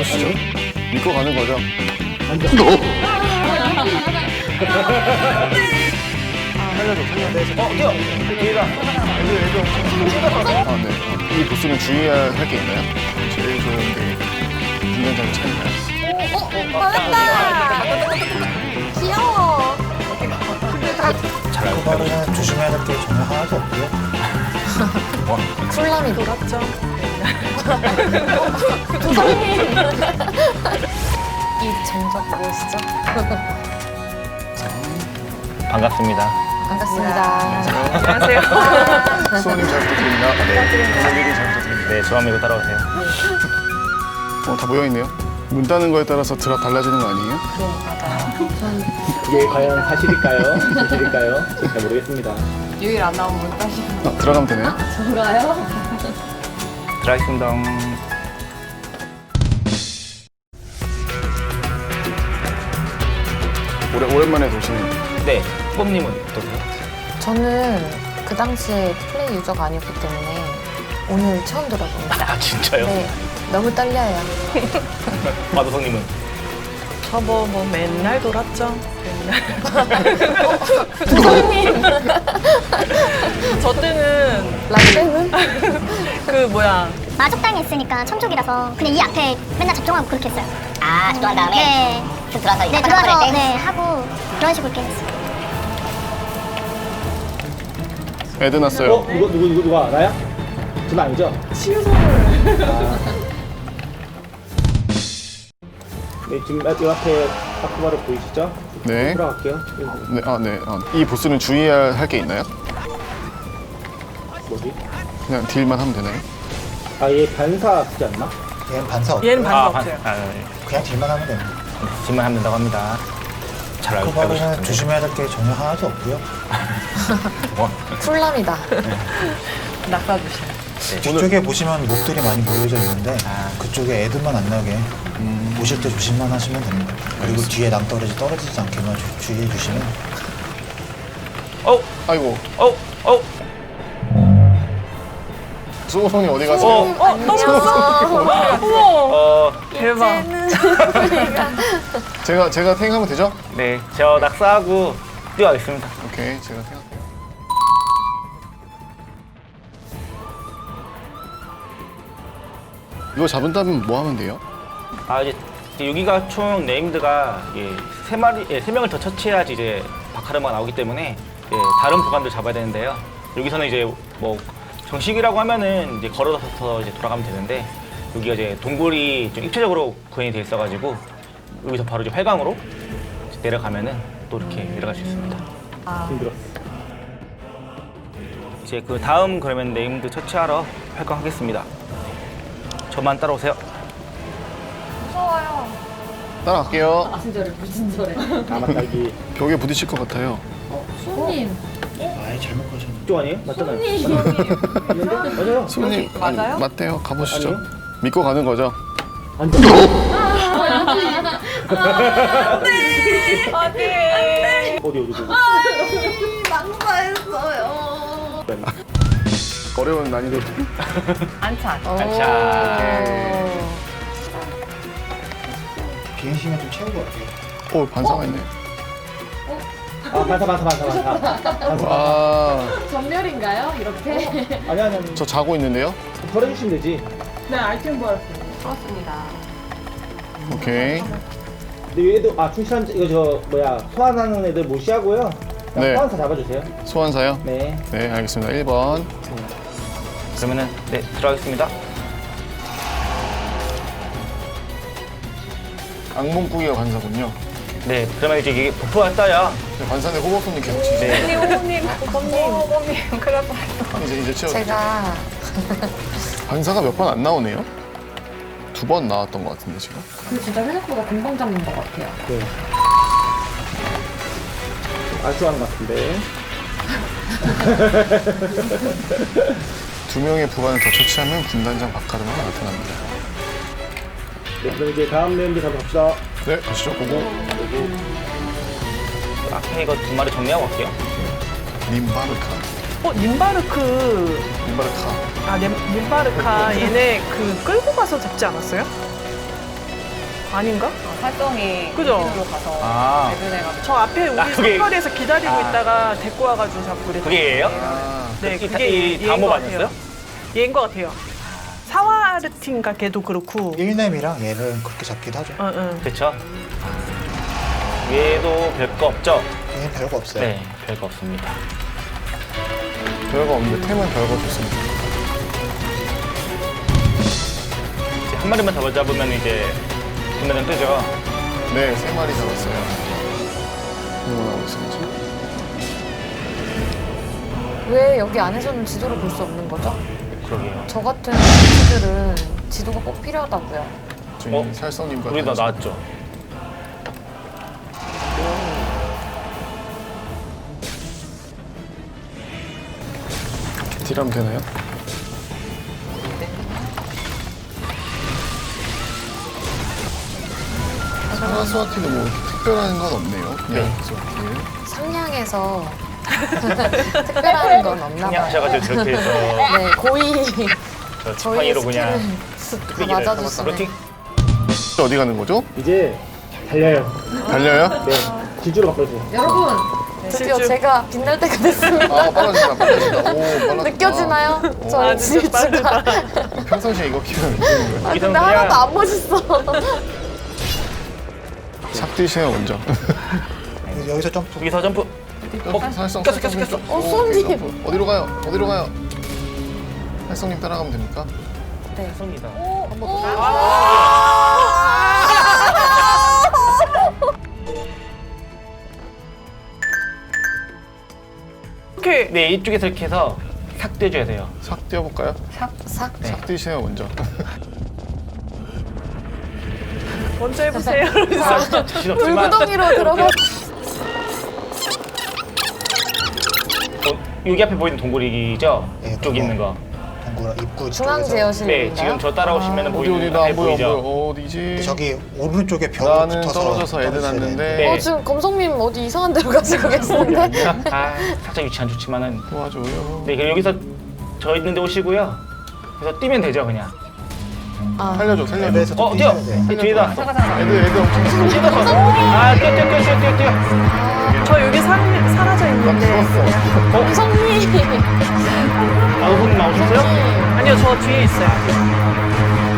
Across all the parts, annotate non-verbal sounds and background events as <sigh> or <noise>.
가보시죠. 믿고 가는 거죠. 어, 뛰어! 뒤에가. 아, 네. 어, 이 보스는 주의해야 할 게 있나요? 제일 좋은 게 분전장 차인가요? 맞다. 귀여워. 그거는 조심해야 될 게 전혀 하나도 없고요. <laughs> 쿨함이 돌았죠. 이 정적 무엇이죠? 반갑습니다. 반갑습니다. 안녕하세요. 수호님 잘 부탁드립니다. 네. 정기님 잘 부탁드립니다. 네, 믿고 따라오세요. 어, 다 모여있네요. 문 닫는 거에 따라서 드랍 달라지는 거 아니에요? 그게 과연 사실일까요? 사실일까요? 잘 모르겠습니다. 유일 안 나온 문 따시. 아, 들어가면 되나요? 들어가겠습니다. 오래, 오랜만에 도시는 네, 뽀님은 어떠세요? 저는 그 당시에 플레이 유저가 아니었기 때문에 오늘 처음 들어봅니다. 아, 진짜요? 네, 너무 떨려요. <laughs> 마도성님은? 저 뭐 뭐 맨날 돌았죠. 맨날. <laughs> <laughs> 저 때는 라떼는? 그 뭐야 마족당했으니까 청족이라서 그냥 이 앞에 맨날 접종하고 그렇게 했어요. 아, 집중한 다음에 네. 쓱 들어와서 이제 네, 들어와서 할 때. 네, 하고 그런 식으로 이렇게 했어요. 애드 어? 났어요. 누구, 누구, 누구, 누가 알아요? 저는 아니죠? 치유선을 아. 네, 지금 요 앞에 아쿠바를 보이시죠? 네. 들어갈게요. 네, 아, 네. 아, 이 보스는 주의해야 할게 있나요? 뭐지? 그냥 딜만 하면 되나요? 아, 얘 반사 쓰지 않나? 얘는 반사 없고 얘는 반사 아, 없어요. 아, 네. 그냥 딜만 하면 됩니다. 질문 하면 된다고 합니다. 잘 알고, 알고 그거는 계시던데. 조심해야 될 게 전혀 하나도 없고요. <laughs> 쿨함이다. 낙사주신. 뒤쪽에 보시면 목들이 많이 모여져 있는데 그쪽에 애들만 안 나게 오실 때 조심만 하시면 됩니다. 그리고 뒤에 낭떠러지 떨어지지 않게만 주- 주의해 주시면 어, 아이고, 어, 어, 수호son이 어디 가세요? 어, 어 넘었어. 우와. 어, 대박. <laughs> 제가, 제가 탱하면 되죠? 네, 저 낙사하고 뛰어가겠습니다. 오케이, 제가 탱할게요. 이거 잡은 다음에 뭐 하면 돼요? 아, 이제 이제 여기가 총 네임드가 예, 세 마리, 예, 세 명을 더 처치해야지 이제 바카르마가 나오기 때문에 예, 다른 구간들 잡아야 되는데요. 여기서는 이제 뭐 정식이라고 하면은 이제 걸어서 이제 돌아가면 되는데 여기가 이제 동굴이 좀 입체적으로 구현이 돼 있어가지고 여기서 바로 이제 활강으로 이제 내려가면은 또 이렇게 내려갈 수 있습니다. 힘들었어. 이제 그 다음 그러면 네임드 처치하러 활강하겠습니다. 저만 따라오세요. 따라갈게요. 아, 맞다, 여기. 벽에 부딪힐 것 같아요. 아예 잘못 가셨는데 이쪽 아니에요? 맞잖아요. 맞는데? 맞아요. 수호님, 아니, 맞아요? 맞대요. 가보시죠. 아니요. 믿고 가는 거죠. 완전. 안돼. 어디, 어디, 어디. 어려운 난이도. 안찬. 자, 비행 시간 좀 채우고 갈게요. 오, 반사가 있네. 아, 반사, 반사, 반사, 반사. 반사. 와, 전멸인가요? 이렇게? 아니, 아니, 아니. 저 자고 있는데요? 털어주시면 되지. 네 아이템 보았어요. 그렇습니다. 오케이. 근데 얘도, 아, 충실한, 이거 저, 뭐야, 소환하는 애들 무시하고요. 그냥 네. 소환사 잡아주세요. 소환사요? 네. 네, 알겠습니다. 1번. 그러면은 네 들어가겠습니다. 악몽꾸기가 관사군요. 네, 그러면 이제 이게 버프가 떠야 관사인데 호버손님 계속 치시죠. 네, 호범님, 호범님, 호범님, 큰일 날 뻔했어. 이제, 이제 치워. 제가 관사가 몇 번 안 나오네요? 두 번 나왔던 것 같은데, 지금. 근데 진짜 생각보다 금방 잡는 것 같아요. 네. 아쉬워하는 것 같은데. 두 명의 부관을 더 처치하면 분단장 박카르마가 나타납니다. 네, 그럼 이제 다음 내용도 잡아봅시다. 네, 가시죠. 보고. 앞에 이거 두 마리 정리하고 갈게요. 님바르카. 어 님바르크. 님바르카. 아 님, 님바르카 얘네 그 끌고 가서 잡지 않았어요? 아닌가? 활동이 그죠? 에덴으로 가서 아. 가서 저 앞에 우리 아, 그게- 선거리에서 기다리고 아. 있다가 데리고 와가지고 자꾸 그랬 그게 얘예요? 네, 이- 그게 이 얘인 다모? 같아요. 얘인 것 같아요. 사와르틴가 걔도 그렇고. 1렘이랑 얘는 그렇게 잡기도 하죠. 어, 어. 그렇죠. 얘도 별거 없죠? 얘는 별거 없어요. 네, 별거 없습니다. 별거 없는데 템은 별거 좋습니다. 이제 한 마리만 더 잡으면 이제 분단장 뜨죠. 네, 세 마리 잡았어요. 이거 나오고 있습니다. 왜 여기 안에서는 지도를 볼 수 없는 거죠? 그러게요. 저 같은 선수들은 지도가 꼭 필요하다고요. 저희 어? 살성님과 우리 다 같이 나왔죠? 딜하면 되나요? 사라스와티는 뭐 이렇게 특별한 건 없네요. 그냥 네. 계속 딜. 상냥해서 <laughs> 특별한 건 없나 그냥 봐요. 하셔가지고 저렇게 해서 <laughs> 네, 고이 저 지팡이로 그냥 다 뚝배기를 맞아주시네. 그렇게 어디 가는 거죠? 이제 달려요. 달려요? 네. 질주로 바꿔주세요. 여러분, 드디어 질주. 제가 빛날 때가 됐습니다. 아, 빨라진다, 빨라진다. <laughs> 오, 빨라진다. 느껴지나요? 오. 저의 아, 진짜. 평상시에 이거 키우면 느끼는 거예요? 아, 근데 하나도 안 멋있어. 싹 뛰시네요, 먼저. 여기서 점프. 여기서 점프. 어, 살성, 꼈어, 살성. 꼈어. 어, 오, 손님. 오케이, 점프. 어디로 가요? 어디로 가요? 살성님 따라가면 됩니까? 네. 손이다. 이렇게 네, 이쪽에서 이렇게 해서 삭 떼줘야 돼요. 싹 뛰어볼까요? 삭, 삭. 네. 싹 뛰시네요, 먼저. 먼저 해보세요. 아, <laughs> 물구덩이로 들어가. 여기 앞에 보이는 동굴이죠? 네, 이쪽 그거. 있는 거. 동굴 입구 중앙 쪽에서. 제어실인가요? 네, 지금 저 따라오시면 어디, 보이는 어디, 나안 앞에 보여, 안 보이죠? 보여. 어디지? 저기 오른쪽에 나는 붙어서 떨어져서 애들 났는데. 되는데. 네. 어, 지금 검성님 어디 이상한 데로 가시고 계시는데? 아, 살짝 위치 안 좋지만은. 도와줘요. 네, 그럼 여기서 저 있는 데 오시고요. 그래서 뛰면 되죠, 그냥. 아, 살려줘, 살려줘. 앱에서 어, 뛰어! 뛰셔야 돼. 뒤에다. 애들, 애들 엄청 뛰어서. 아, 뛰어, 뛰어, 뛰어, 뛰어, 뛰어, 뛰어. 저 여기 사, 사라져 있는데. 죽었어. 검성님! 아, 손님 나오셨어요? 아니요, 저 뒤에 있어요.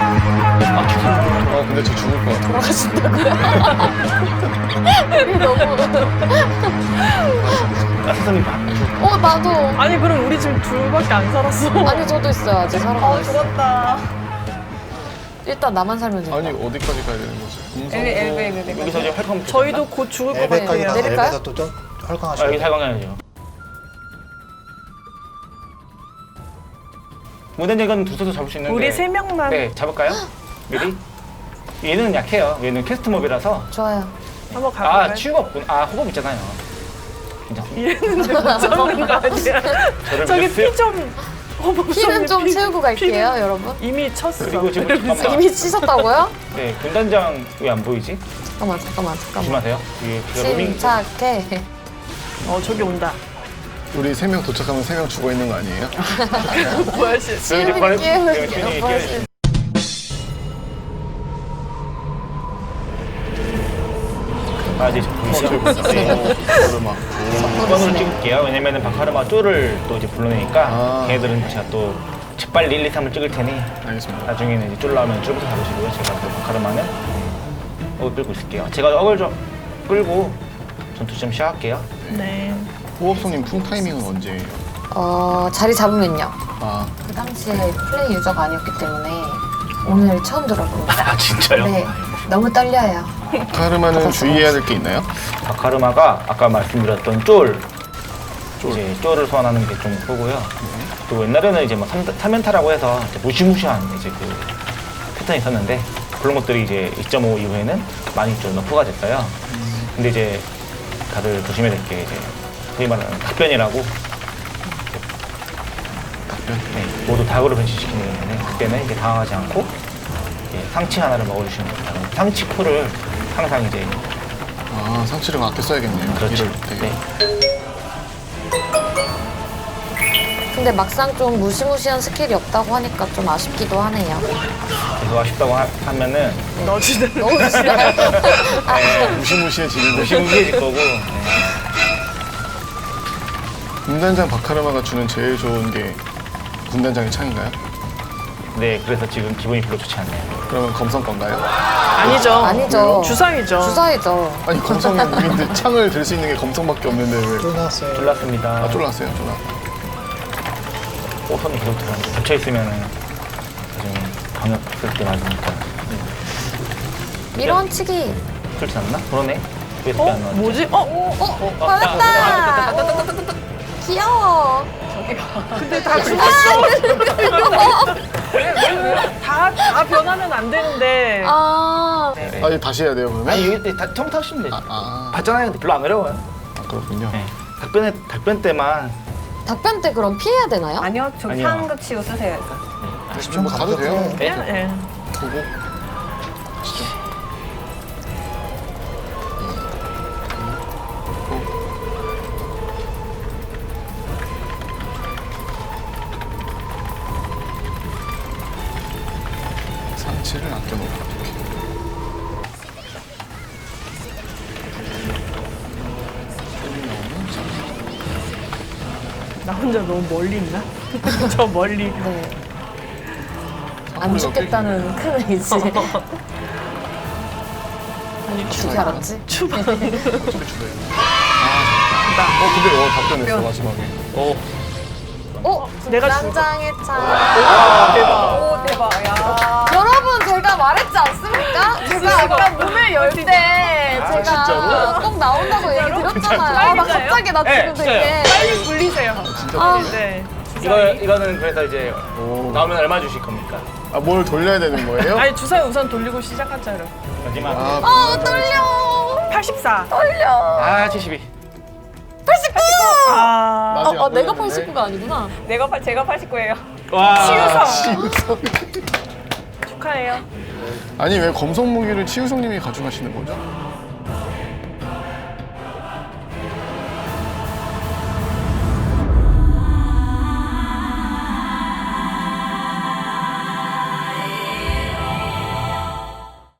아, 죄송합니다. 아, 근데 저 죽을 것 같아. 우리 <laughs> 너무. 아, 선생님. 어, 나도. 아니, 그럼 우리 지금 둘밖에 안 살았어. 아니, 저도 있어요. 아직 살아가고 있어. 죽었다. 일단 나만 살면 된다. 아니 어디까지 가야 되는 거지? 엘베 엘베 여기서 이제 활강 저희도 곧 죽을 것 같아요. 내릴까요? 엘베에서 또 활강하시면 살강해야죠 문제는 두 손으로 잡을 수 있는데 우리 세 명만 네 잡을까요? 미리? 얘는 약해요 얘는 캐스트 몹이라서 좋아요. 한번 가. 아 치유가 없구나 아 호법 있잖아요 <laughs> 괜찮습니다 이제 못 잡는 거 아니야? 저기 피좀 어, 피는 좀 피- 채우고 갈게요, 여러분. 이미 쳤어. 그리고 지금 잠깐만. 이미 치셨다고요? 네, 군단장 왜 안 보이지? 잠깐만, 잠깐만, 잠깐만. 조심하세요. 로밍. 침착해. 어, 저기 온다. 우리 세 명 도착하면 세 명 죽어 있는 거 아니에요? 뭐야, 씨. 지금 이제 끼우는 튜닝 아, 이제 보이시죠? 네. 오르막. 번호를 찍을게요. 왜냐면은 바카르마 쪼를 또 이제 불러내니까 아. 걔네들은 제가 또 재빨리 1, 2, 3을 찍을 테니 알겠습니다. 나중에는 이제 쫄 나오면 쫄부터 잡으시고요. 제가 또 바카르마는 어글 끌고 있을게요. 제가 어글 좀 끌고 전투 좀 시작할게요. 네. 호흡성님 풍 타이밍은 언제예요? 어, 자리 잡으면요. 아, 그 당시에 플레이 유저가 아니었기 때문에 오늘 처음 들어봅니다. <laughs> 아 진짜요? 네, 너무 떨려요. 카르마는 주의해야 될 게 있나요? 바카르마가 아까 말씀드렸던 쫄, 쫄. 이제 쫄을 소환하는 게 좀 크고요. 또 옛날에는 이제 뭐 삼- 삼연타라고 해서 이제 무시무시한 이제 그 패턴이 있었는데 그런 것들이 이제 2.5 이후에는 많이 좀 너프가 됐어요. 근데 이제 다들 조심해야 될 게 이제 소위 말하는 답변이라고 답변. 네, 모두 닭으로 변신시키는 거는 그때는 이제 당황하지 않고 이제 상치 하나를 먹어주시면 됩니다. 상치 풀을 항상 이제 아, 상치를 아껴 써야겠네요. 그렇죠. 이럴 때. 네. 근데 막상 좀 무시무시한 스킬이 없다고 하니까 좀 아쉽기도 하네요. 그래서 아쉽다고 하, 하면은 넣어주는 넣어주시나요? 네, <laughs> 무시무시해지는 거. 무시무시해질 거고 네. 군단장 바카르마가 주는 제일 좋은 게 군단장의 창인가요? 네 그래서 지금 기분이 별로 좋지 않네요. 그러면 검성 건가요? 아니죠. 아니죠. 주사위죠. 주사위죠. 아니 검성 무기인데 창을 들 수 있는 게 검성밖에 없는데 왜? 쫄났어요. 졸랐습니다. 아 쫄랐어요, 쫄라. 오선이 계속 들어가는데 겹쳐 있으면은 나중에 강력스럽게 맞으니까 밀어치기. 그렇지 않나? 그러네. 왜 이렇게 어? 안 나왔지? 뭐지? 어? 어, 받았다. 귀여워. 근데 다 죽었어. 다, 다 변하면 안 되는데. 아, 아 이거 다시 해야 돼요 그러면? 아니 이게 다 처음 타시면 되지. 아, 봤잖아요. 근데 별로 안 어려워요. 아 그렇군요. 네. 답변에 답변 때만 답변 때 그럼 피해야 되나요? 아니요, 저 아니요. 상급 치고 쓰세요. 일단. 좀 가도 돼요. 예, 예. 보고. 나 혼자 너무 멀리 있나? <laughs> 저 멀리. 네. 안 죽겠다는 큰 의지. <laughs> 어떻게 알았지? 추방. 어차피 주네. 아, 어 근데 어 답변했어 마지막에. 오 어? 내가. 난장의 차. 오, 대박. 야. 여러분 제가 말했지 않습니까? 제가 아까 문을 열 때 제가 진짜로? 꼭 나온다고 얘기 드렸잖아요. 아, 나? 갑자기 나 네, 지금 되게 굴리세요. 아, 네. 이거 이거는 그래서 이제 오. 나오면 얼마 주실 겁니까? 아 뭘 돌려야 되는 거예요? 아니 주사위 우선 돌리고 시작하자 그럼. 마지막 아, 어 떨려. 84. 떨려. 아 72. 89. 아. 어안 내가 돌렸는데. 89가 아니구나. 내가, 팔- 제가 89예요. 와 치유성. 축하해요. 아니 왜 검성 무기를 치우성님이 가져가시는 거죠?